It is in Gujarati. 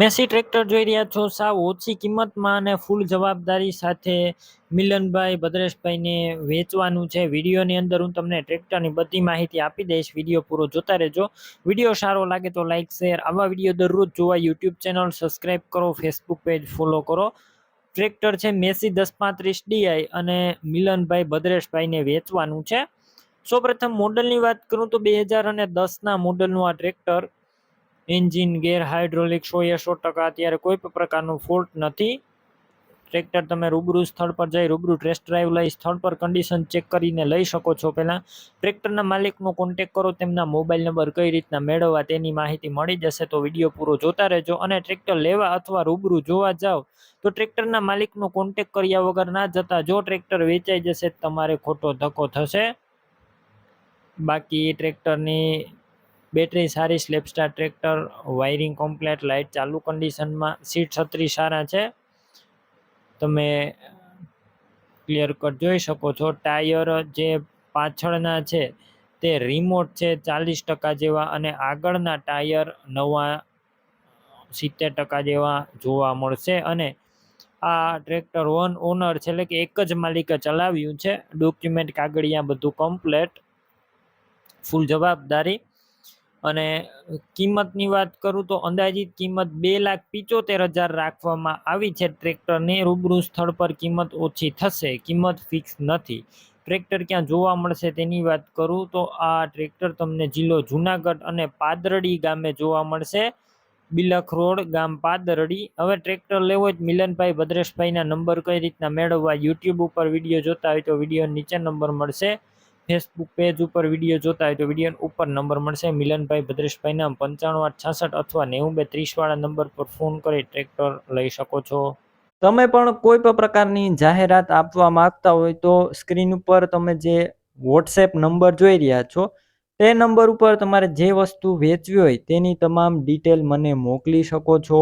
મેસી ટ્રેક્ટર જોઈ રહ્યા છો. સાવ ઓછી કિંમતમાં અને ફૂલ જવાબદારી સાથે મિલનભાઈ ભદ્રેશભાઈને વેચવાનું છે. વિડીયોની અંદર હું તમને ટ્રેક્ટરની બધી માહિતી આપી દઈશ. વીડિયો પૂરો જોતા રહેજો. વીડિયો સારો લાગે તો લાઇક શેર. આવા વીડિયો દરરોજ જોવા યુટ્યુબ ચેનલ સબસ્ક્રાઈબ કરો, ફેસબુક પેજ ફોલો કરો. ટ્રેક્ટર છે મેસી દસ પાંત્રીસ ડીઆઈ અને મિલનભાઈ ભદ્રેશભાઈને વેચવાનું છે. સૌપ્રથમ મોડલની વાત કરું તો બે હજાર અને દસના મોડલનું આ ટ્રેક્ટર એન્જિન, ગેર હાઇડ્રોલિક સો એ સો ટકા અત્યારે કોઈ પણ પ્રકારનો ફોલ્ટ નથી. ટ્રેક્ટર તમે રૂબરૂ સ્થળ પર જઈ રૂબરૂ ટેસ્ટ ડ્રાઈવ લઈ સ્થળ પર કન્ડિશન ચેક કરીને લઈ શકો છો. પહેલાં ટ્રેક્ટરના માલિકનો કોન્ટેક કરો, તેમના મોબાઈલ નંબર કઈ રીતના મેળવવા તેની માહિતી મળી જશે તો વીડિયો પૂરો જોતા રહેજો અને ટ્રેક્ટર લેવા અથવા રૂબરૂ જોવા જાઓ તો ટ્રેક્ટરના માલિકનો કોન્ટેક કર્યા વગર ના જતા જો ટ્રેક્ટર વેચાઈ જશે તમારે ખોટો ધક્કો થશે. બાકી ટ્રેક્ટરની બેટરી સારી, self starter tractor, wiring complete, light, ચાલુ કન્ડિશનમાં સીટ છત્રી સારા છે. તમે ક્લિયર કટ જોઈ શકો છો, ટાયર જે પાછળના છે તે રિમોટ છે ચાલીસ ટકા જેવા અને આગળના ટાયર નવા સિત્તેર ટકા જેવા જોવા મળશે અને આ ટ્રેક્ટર વન ઓનર છે, એટલે કે એક જ માલિકે ચલાવ્યું છે. ડોક્યુમેન્ટ, કાગળિયા બધું કમ્પ્લેટ. ફૂલ જવાબદારી. અને કિંમતની વાત કરું તો અંદાજિત કિંમત બે લાખ પિચોતેર હજાર રાખવામાં આવી છે. ટ્રેક્ટરને રૂબરૂ સ્થળ પર કિંમત ઓછી થશે, કિંમત ફિક્સ નથી. ટ્રેક્ટર ક્યાં જોવા મળશે તેની વાત કરું તો આ ટ્રેક્ટર તમને જિલ્લો જુનાગઢ અને પાદરડી ગામે જોવા મળશે. બિલખ રોડ, ગામ પાદરડી. હવે ટ્રેક્ટર લેવો હોય મિલનભાઈ ભદ્રેશભાઈના નંબર કઈ રીતના મેળવવા યુટ્યુબ ઉપર વીડિયો જોતા હોય તો વીડિયો નીચે નંબર મળશે. ફેસબુક પેજ ઉપર વીડિયો જોતા હોય તો વીડિયો ઉપર નંબર મળશે. મિલનભાઈ ભદ્રેશભાઈના પંચાણું આઠ છાસઠ અથવા નેવું બે ત્રીસવાળા નંબર પર ફોન કરી ટ્રેક્ટર લઈ શકો છો. તમે પણ કોઈ પણ પ્રકારની જાહેરાત આપવા માંગતા હોય તો સ્ક્રીન ઉપર તમે જે વોટ્સએપ નંબર જોઈ રહ્યા છો, તે નંબર ઉપર તમારે જે વસ્તુ વેચવી હોય તેની તમામ ડિટેલ મને મોકલી શકો છો.